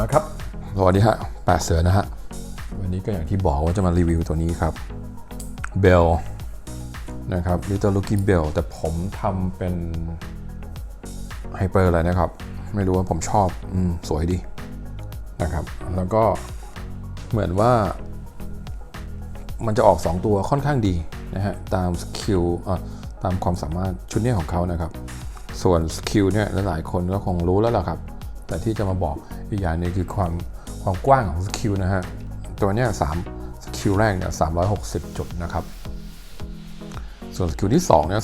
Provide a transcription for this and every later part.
มาครับ สวัสดีฮะแปดเสือนะฮะ วันนี้ก็อย่างที่บอกว่าจะมารีวิวตัวนี้ครับ Bell นะครับ Little Lucky Bell แต่ผมทำเป็นไฮเปอร์อะไรนะครับ ไม่รู้ว่าผมชอบอมสวยดีนะครับ แล้วก็เหมือนว่า มันจะออก 2 ตัวค่อนข้างดีนะฮะ ตามสกิลอะตามความสามารถชุดนี้ของเขานะครับ ส่วนสกิลเนี่ยหลายๆคนก็คงรู้แล้วล่ะครับ แต่ที่จะมาบอกอีกอย่างนึงคือความความกว้างของสกิลนะฮะ ตัวเนี้ยสามสกิลแรกเนี่ย360จุดนะครับ ส่วนสกิลที่2เนี่ย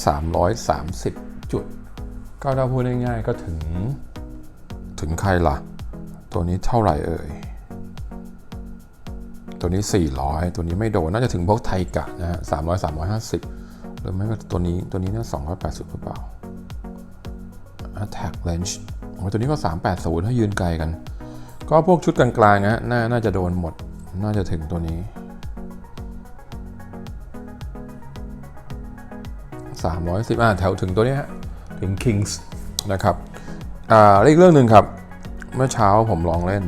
330จุด ก็ถ้าพูดง่ายๆก็ถึงถึงใครล่ะ ตัวนี้เท่าไหร่เอ่ย ตัวนี้ 400 ตัวนี้ไม่โดน น่าจะถึงพวกไทกะนะฮะ300 350หรือไม่ก็ตัวนี้ ตัวนี้เนี่ย280หรือเปล่า attack range อ้ตัวนี้ก็ 380 ถ้ายืนไกลกัน ก็พวกชุดกลางๆนะฮะน่าน่าจะโดนหมด น่าจะถึงตัวนี้ 310อ่าแถวถึงตัวนี้ฮะ ถึง Kings นะครับ อ่าอีกเรื่องหนึ่งครับ เมื่อเช้าผมลองเล่น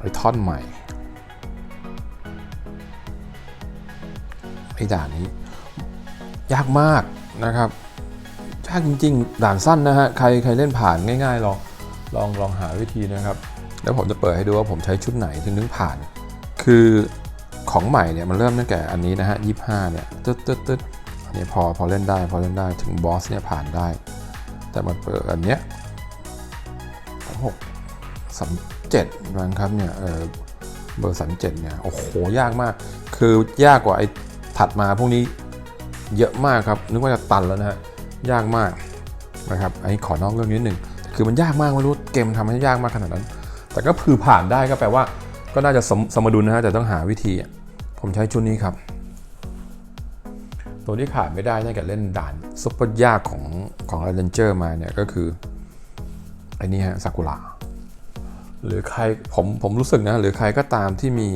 ไอท่อนใหม่ไอด่านนี้ ยากมากนะครับากจริงๆด่านสั้นนะฮะใครใครเล่นผ่านง่ายๆลองลองลองหาวิธีนะครับ แล้วผมจะเปิดให้ดูว่าผมใช้ชุดไหนถึงนึงผ่าน คือของใหม่เนี่ยมันเริ่มตั้งแต่อันนี้นะฮะยี่ห้าเนี่ยตึ๊ดตึ๊ดตึ๊ดอันนี้พอพอเล่นได้พอเล่นได้ถึงบอสเนี่ยผ่านได้ แต่มันเปิดอันเนี้ยหกสามเจ็ดมันครับเนี่ยเออเบอร์สามเจ็ดเนี่ยโอ้โหยากมาก คือยากกว่าไอ้ถัดมาพวกนี้เยอะมากครับ นึกว่าจะตันแล้วนะฮะ ยากมากนะครับอันนี้ขอนอกเรื่องนิดหนึ่งคือมันยากมากไม่รู้เกมทำให้ยากมากขนาดนั้น แต่ก็คือผ่านได้ก็แปลว่า ก็น่าจะสมสมดุลนะฮะแต่ต้องหาวิธี ผมใช้ชุดนี้ครับ ตัวที่ขาดไม่ได้ตั้งแต่เล่นด่านซุปเปอร์ยากของของเรนเจอร์มาเนี่ยก็คือไอ้นี่ฮะซากุระหรือใครผมผมรู้สึกนะหรือใครก็ตามที่มี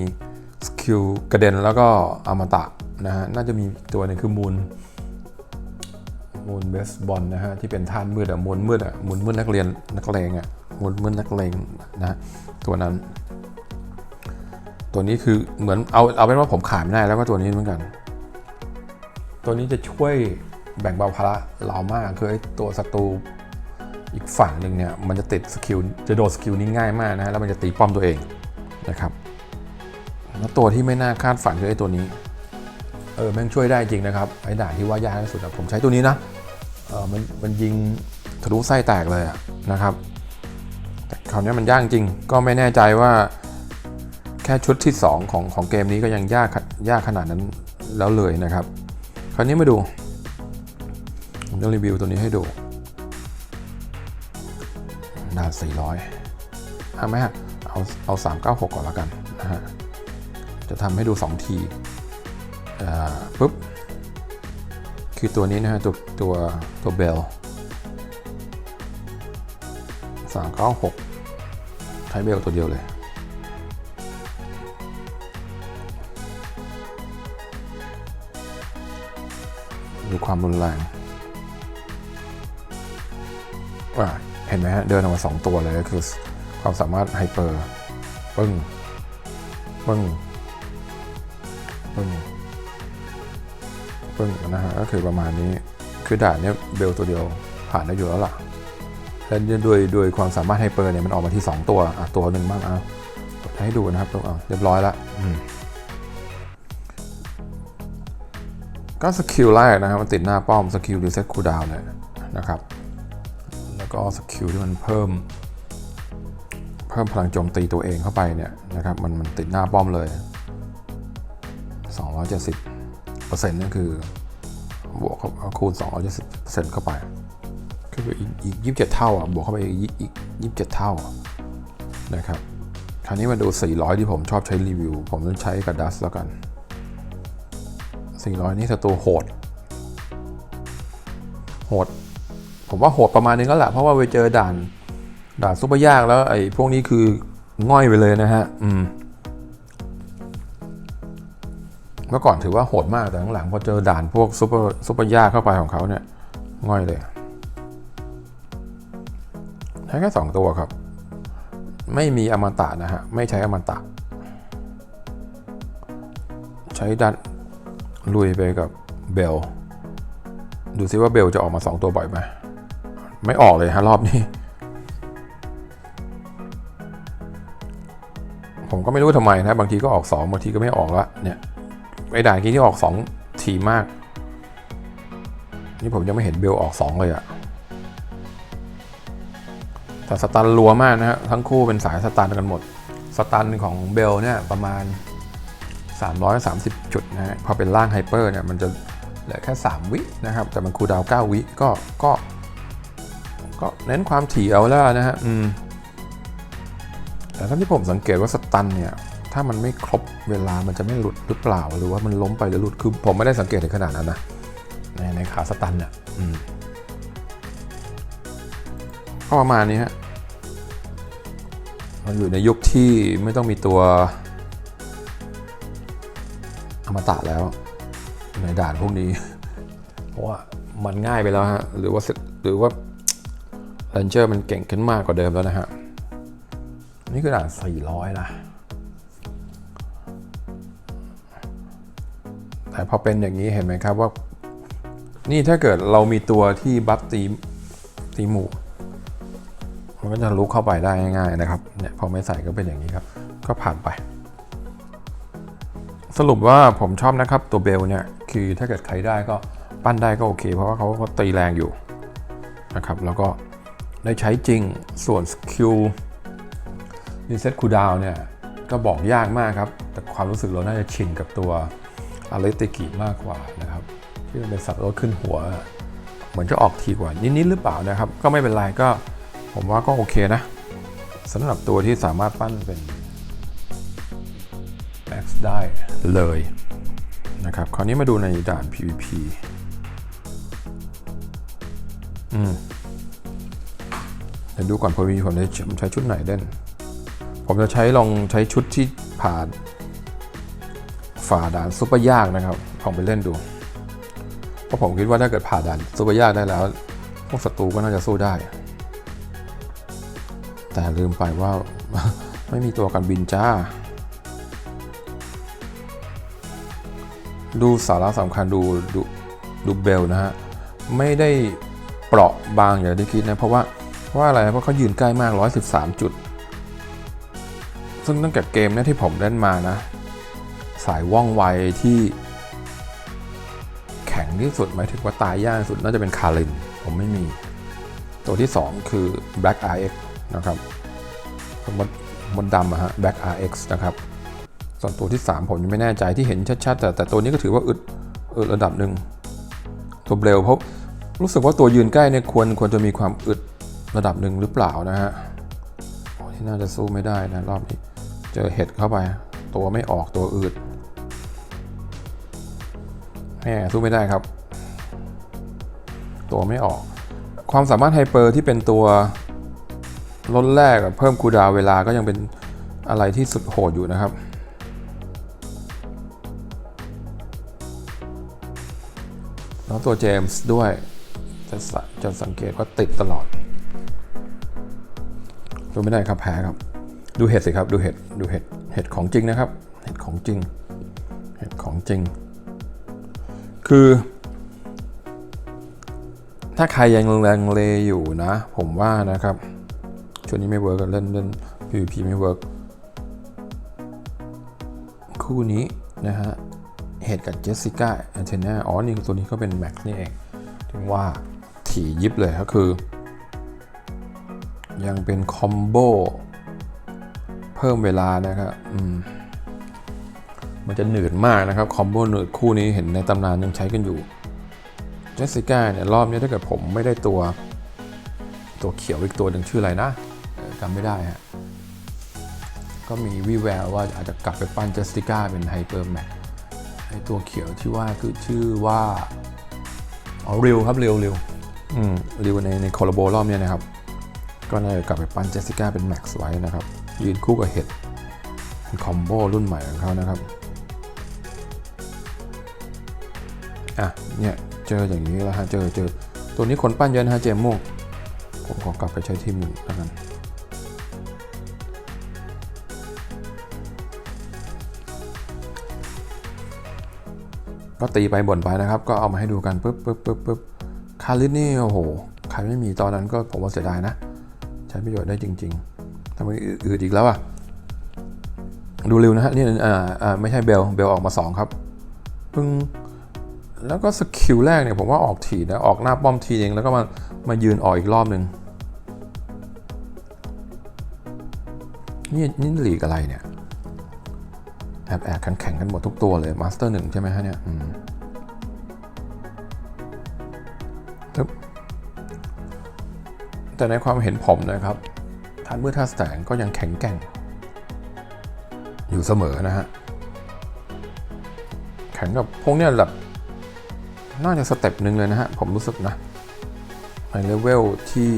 สกิลกระเด็นแล้วก็อมตะนะฮะน่าจะมีตัวนึงคือมูล มูลเบสบอลนะฮะที่เป็นท่านมืดอะมูลมืดอะมูลมืดนักเรียนนักเลงอะมูลมืดนักเลงนะตัวนั้น ตัวนี้คือเหมือนเอาเอาเป็นว่าผมขายไม่ได้แล้วก็ตัวนี้เหมือนกัน ตัวนี้จะช่วยแบ่งเบาภาระเรามากคือไอ้ตัวศัตรูอีกฝั่งหนึ่งเนี่ยมันจะติดสกิลจะโดนสกิลนี้ง่ายมากนะฮะแล้วมันจะตีป้อมตัวเองนะครับแล้วตัวที่ไม่น่าคาดฝันคือไอ้ตัวนี้เออแม่งช่วยได้จริงนะครับไอ้ด่านที่ว่ายากที่สุดผมใช้ตัวนี้นะ มันมันยิงทะลุไส้แตกเลยอะนะครับแต่คราวนี้มันยากจริง ก็ไม่แน่ใจว่าแค่ชุดที่ 2 ของของเกมนี้ก็ยังยากยากขนาดนั้นแล้วเลยนะครับ คราวนี้มาดูผมจะรีวิวตัวนี้ให้ดูด่าน400เอาไหมฮะเอาเอา 396 ก่อนแล้วกันนะฮะจะทำให้ดู 2 ทีอ่าปุ๊บ คือตัวนี้นะฮะตัวตัวตัวเบลสามเก้าหกใช้เบลตัวเดียวเลยดูความรุนแรงเห็นไหมฮะ เดินออกมาสองตัวเลยคือความสามารถไฮเปอร์ ปึ้ง ปึ้ง ปึ้ง ปึ้งนะฮะก็คือประมาณนี้คือด่านเนี้ยเบลตัวเดียวผ่านได้อยู่แล้วล่ะแล้วด้วยด้วยความสามารถไฮเปอร์เนี่ยมันออกมาที่ 2 ตัวอะตัวหนึ่งบ้างเอาให้ดูนะครับตัวอะเรียบร้อยล้วอืมก็สกิลแรกนะครับมันติดหน้าป้อมสกิลรีเซ็ตคูลดาวน์เลยนะครับ แล้วก็สกิลที่มันเพิ่ม เพิ่มพลังโจมตีตัวเองเข้าไปเนี่ยนะครับมันมันติดหน้าป้อมเลย 270 เปอร์เซ็นต์นั่นคือบวกเอาคูณ2 7 0เปอร์เซ็นต์เข้าไปก็คืออีกยี่สิบเจ็ดเท่าอะบวกเข้าไปอีกอีกยี่สิบเจ็ดเท่านะครับคราวนี้มาดู 400 ที่ผมชอบใช้รีวิว ผมต้องใช้กับดัสแล้วกัน 400 นี่ศัตรูโหด โหด ผมว่าโหดประมาณนึงแล้วแหละเพราะว่าไปเจอด่าน ด่านซุปเปอร์ยากแล้วไอ้พวกนี้คือง่อยไปเลยนะฮะ อืม เมื่อก่อนถือว่าโหดมากแต่หลังๆพอเจอด่านพวกซุปเปอร์ซุปเปอร์ยาเข้าไปของเขาเนี่ยง่อยเลยใช้แค่สองตัวครับ ไม่มีอมตะนะฮะ ไม่ใช้อมตะ ใช้ดันลุยไปกับเบล ดูซิว่าเบลจะออกมา2ตัวบ่อยไหมไม่ออกเลยฮะรอบนี้ ผมก็ไม่รู้ทำไมนะ บางทีก็ออก2บางทีก็ไม่ออกละเนี่ย ไอ้ด่านกี้ที่ออก 2 ทีมาก นี่ผมยังไม่เห็นเบลออก 2 เลยอะแต่สตันรัวมากนะฮะทั้งคู่เป็นสายสตันกันหมด สตันของเบลเนี่ยประมาณ 330 จุดนะฮะพอเป็นร่างไฮเปอร์เนี่ยมันจะเหลือแค่ 3 วินะครับ แต่มันคูดาว 9 วิก็ก็ก็เน้นความถี่เอาแล้วนะฮะอืมแต่ท่านที่ผมสังเกตว่าสตันเนี่ย ถ้ามันไม่ครบเวลามันจะไม่หลุดหรือเปล่า หรือว่ามันล้มไปหรือหลุดคือผมไม่ได้สังเกตถึงขนาดนั้นนะในในขาสตันเนี่ยก็ประมาณนี้ฮะเราอยู่ในยุคที่ไม่ต้องมีตัวอมตะแล้วในด่านพวกนี้ เพราะว่ามันง่ายไปแล้วฮะ หรือว่าหรือว่าเรนเจอร์มันเก่งขึ้นมากกว่าเดิมแล้วนะฮะ นี่คือด่าน400นะ แต่พอเป็นอย่างนี้เห็นไหมครับว่า นี่ถ้าเกิดเรามีตัวที่บัฟตีตีหมูมันก็จะลุกเข้าไปได้ง่ายๆนะครับเนี่ยพอไม่ใส่ก็เป็นอย่างนี้ครับ ก็ผ่านไป สรุปว่าผมชอบนะครับตัวเบลเนี่ยคือถ้าเกิดใครได้ก็ปั้นได้ก็โอเค เพราะว่าเขาก็ตีแรงอยู่นะครับ แล้วก็ได้ใช้จริงส่วนสกิลรีเซ็ตคูดาวเนี่ยก็บอกยากมากครับ แต่ความรู้สึกเราน่าจะชินกับตัว อาริติกิมากกว่านะครับที่มันเป็นสับรถขึ้นหัว เหมือนจะออกทีกว่านิดๆหรือเปล่านะครับ ก็ไม่เป็นไรก็ผมว่าก็โอเคนะสำหรับตัวที่สามารถปั้นเป็น Max ได้เลยนะครับคราวนี้มาดูในด่าน PVP อืมเดี๋ยวดูก่อน PVP ผมจะใช้ชุดไหนเล่น ผมจะใช้ลองใช้ชุดที่ผ่าน ฝ่าด่านซุปเปอร์ยากนะครับลองไปเล่นดู เพราะผมคิดว่าถ้าเกิดผ่าด่านซุปเปอร์ยากได้แล้ว พวกศัตรูก็น่าจะสู้ได้ แต่ลืมไปว่า ไม่มีตัวกันบินจ้า ดูสาระสำคัญดูดูดูเบลนะฮะ ไม่ได้เปราะบางอย่างที่คิดนะ เพราะว่าว่าอะไรเพราะเขายืนใกล้มาก 113 จุด ซึ่งตั้งแต่เกมเนี้ที่ผมเล่นมานะ สายว่องไวที่แข็งที่สุดหมายถึงว่าตายยากสุดน่าจะเป็นคาริน ผมไม่มี ตัวที่ 2 คือ Black RX นะครับมดมดดำอะฮะ Black RX นะครับ ส่วนตัวที่ 3 ผมยังไม่แน่ใจที่เห็นชัดๆ แต่แต่ตัวนี้ก็ถือว่าอึดอึดระดับหนึ่งตัวเบลเพราะรู้สึกว่าตัวยืนใกล้เนี่ยควรควรจะมีความอึดระดับหนึ่งหรือเปล่านะฮะที่น่าจะสู้ไม่ได้นะรอบนี้ เจอเห็ดเข้าไป ตัวไม่ออกตัวอืด แหมสู้ไม่ได้ครับ ตัวไม่ออก ความสามารถไฮเปอร์ที่เป็นตัวลดแรกเพิ่มคูดาวเวลาก็ยังเป็นอะไรที่สุดโหดอยู่นะครับ แล้วตัวเจมส์ด้วยจะสะจะสังเกตว่าติดตลอดดูไม่ได้ครับแพ้ครับ ดูเห็ดสิครับ ดูเห็ด ดูเห็ด เห็ดของจริงนะครับ เห็ดของจริง เห็ดของจริง คือ ถ้าใครยังลังเลอยู่นะ ผมว่านะครับช่วงนี้ไม่เวิร์กเล่นเล่น PVP ไม่เวิร์กคู่นี้นะฮะเหตุกับเจสสิก้าแอนเทนาอ๋อนี่ตัวนี้ก็เป็นแม็กนี่เองถึงว่าถี่ยิบเลยก็คือ ยังเป็นคอมโบเพิ่มเวลานะครับอืม มันจะหนืดมากนะครับ คอมโบหนืดคู่นี้เห็นในตำนานยังใช้กันอยู่เจสสิก้าเนี่ยรอบนี้ถ้าเกิดผมไม่ได้ตัว ตัวเขียวอีกตัวหนึ่งชื่ออะไรนะจำไม่ได้ฮะก็มีวิแววว่าอาจจะกลับไปปั้นเจสสิก้าเป็นไฮเปอร์แม็กไอตัวเขียวที่ว่าคือชื่อว่าอ๋อริวครับริวริวอืมริวในในคอลโบรอบนี้นะครับ ก็น่าจะกลับไปปั้นเจสสิก้าเป็นแม็กซ์ไว้นะครับ ยืนคู่กับเห็ดคอมโบรุ่นใหม่ของเขานะครับ อะเนี่ยเจออย่างนี้แล้วฮะเจอเจอตัวนี้ขนปั้นเยอะนะฮะเจมโมกผมขอกลับไปใช้ที่มืงแล้วกันก็ตีไปบ่นไปนะครับ ก็เอามาให้ดูกันปึ๊บปุ๊บปุ๊บปุ๊บคาริสนี่โอ้โหใครไม่มีตอนนั้นก็ผมว่าเสียดายนะ ใช้ประโยชน์ได้จริงๆทำไมอืดอีกแล้วอะดูเร็วนะฮะนี่อ่าอ่าไม่ใช่เบลเบลออกมา 2 ครับพึ่ง แล้วก็สกิลแรกเนี่ยผมว่าออกถีนะ ออกหน้าป้อมทีเองแล้วก็มามายืนออกอีกรอบหนึ่งนี่นี่หลีกอะไรเนี่ย แอบแอบแข็งกันหมดทุกตัวเลยมาสเตอร์หนึ่งใช่ไหมฮะเนี่ยอืมตึ๊บแต่ในความเห็นผมนะครับท่านเมื่อท่าแสงก็ยังแข็งแกร่ง อยู่เสมอนะฮะ แข่งกับพวกเนี้ยแบบ น่าจะสเต็ปหนึ่งเลยนะฮะ ผมรู้สึกนะในเลเวลที่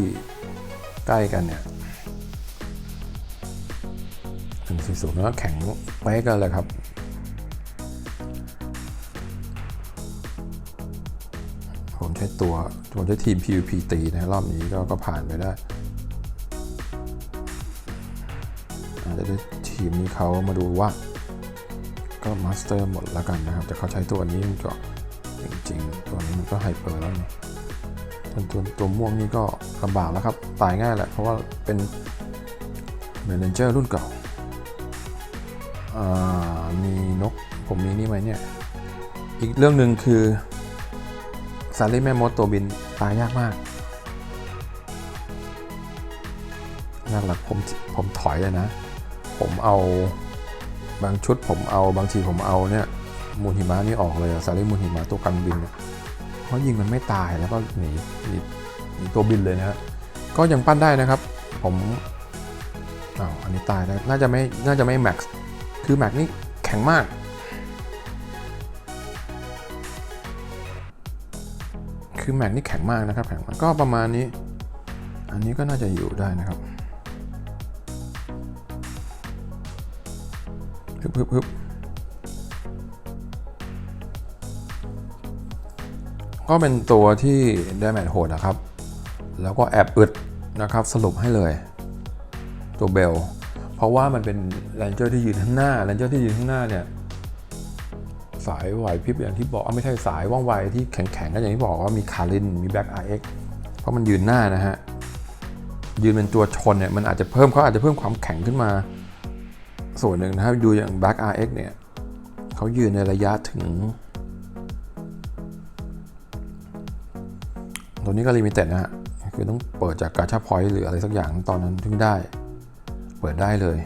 ใกล้กันเนี่ยหนึ่งสี่ศูนย์ก็แข่งไปกันเลยครับผมใช้ตัวผมใช้ทีม PVP ตีนะรอบนี้ก็ก็ผ่านไปได้อาจจะได้ทีมนี้เขามาดูว่า ก็มาสเตอร์หมดแล้วกันนะครับ แต่เขาใช้ตัวนี้มันก็ จริงๆ ตัวนี้มันก็ไฮเปอร์แล้วนี่ตัวตัวม่วงนี่ก็ลำบากแล้วครับ ตายง่ายแหละ เพราะว่าเป็นเมนเจอร์รุ่นเก่าอ่ามีนก ผมมีนี่ไหมเนี่ย อีกเรื่องหนึ่งคือซารีแม่มดตัวบินตายยากมากยากหลักผมผมถอยเลยนะ ผมเอาบางชุดผมเอาบางทีผมเอาเนี่ย มูลหิมะนี่ออกเลยอะซาริมูลหิมะตัวกันบินเนี่ยเพราะยิงมันไม่ตายแล้วก็หนีหนีหนีตัวบินเลยนะฮะก็ยังปั้นได้นะครับ ผมอ้าวอันนี้ตายได้น่าจะไม่น่าจะไม่แม็กซ์คือแม็กนี่แข็งมากคือแม็กนี่แข็งมากนะครับแข็งมากก็ประมาณนี้ อันนี้ก็น่าจะอยู่ได้นะครับฮึบฮึบฮึบ ก็เป็นตัวที่ได้แมทโหดนะครับ แล้วก็แอบอึดนะครับสรุปให้เลย ตัวเบล เพราะว่ามันเป็นแรนเจอร์ที่ยืนข้างหน้าแรนเจอร์ที่ยืนข้างหน้าเนี่ยสายไหวพริบอย่างที่บอกอะไม่ใช่สายว่องไวที่แข็งๆก็อย่างที่บอกว่ามีคารินมีแบ็กอาร์เอ็กเพราะมันยืนหน้านะฮะยืนเป็นตัวชนเนี่ยมันอาจจะเพิ่มเขาอาจจะเพิ่มความแข็งขึ้นมา ส่วนหนึ่งนะครับดูอย่าง Black RX เนี่ยเขายืนในระยะถึง ตัวนี้ก็ลิมิเต็ดนะฮะคือต้องเปิดจากกาชาพอยต์หรืออะไรสักอย่างตอนนั้นถึงได้ เปิดได้เลย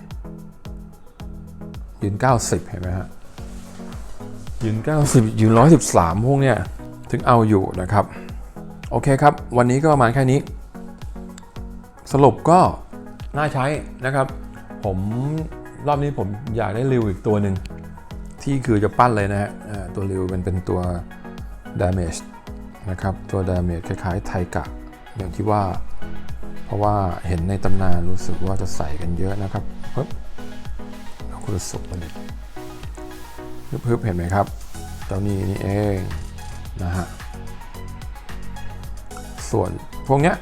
ยืน 90 เห็นไหมฮะ ยืน 90 ยืน 113 พวกเนี้ยถึงเอาอยู่นะครับ โอเคครับ วันนี้ก็ประมาณแค่นี้ สรุปก็น่าใช้นะครับ ผมรอบนี้ผมอยากได้ริวอีกตัวหนึ่งที่คือจะปั้นเลยนะฮะตัวริวมันเป็นตัว damage นะครับ ตัว damage คล้ายๆไทกะ อย่างที่ว่า เพราะว่าเห็นในตำนานรู้สึกว่าจะใส่กันเยอะนะครับปึ๊บเอาคุณสุกมาดิปึ๊บเห็นไหมครับเจ้านี้นี่เองนะฮะส่วนพวกเนี้ย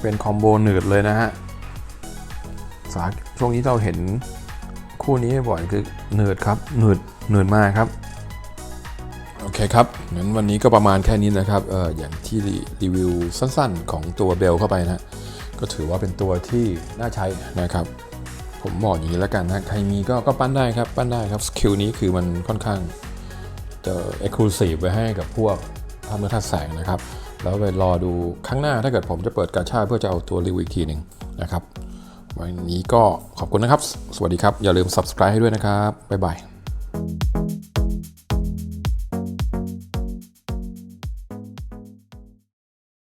เป็นคอมโบหนืดเลยนะฮะสาช่วงนี้เราเห็นคู่นี้บ่อยคือเนิร์ดครับเนิร์ดเนิร์ดมากครับ คครับ งั้นวันนี้ก็ประมาณแค่นี้นะครับเอออย่างที่รีวิวสั้นๆ ของตัวเบลเข้าไปนะ ก็ถือว่าเป็นตัวที่น่าใช้นะครับ ผมบอกอย่างนี้แล้วกันนะใครมีก็ก็ปั้นได้ครับ ปั้นได้ครับสกิลนี้คือมันค่อนข้างจะเอ็กซ์คลูซีฟไว้ให้กับพวกทำเมื่อทัดแสงนะครับ แล้วไปรอดูข้งหน้าถ้าเกิดผมจะเปิดกาชาเพื่อจะเอาตัวรีวิวอีกทีหนึ่งนะครับ วันนี้ก็ขอบคุณนะครับ สวัสดีครับ อย่าลืม subscribe ให้ด้วยนะครับ บ๊ายบาย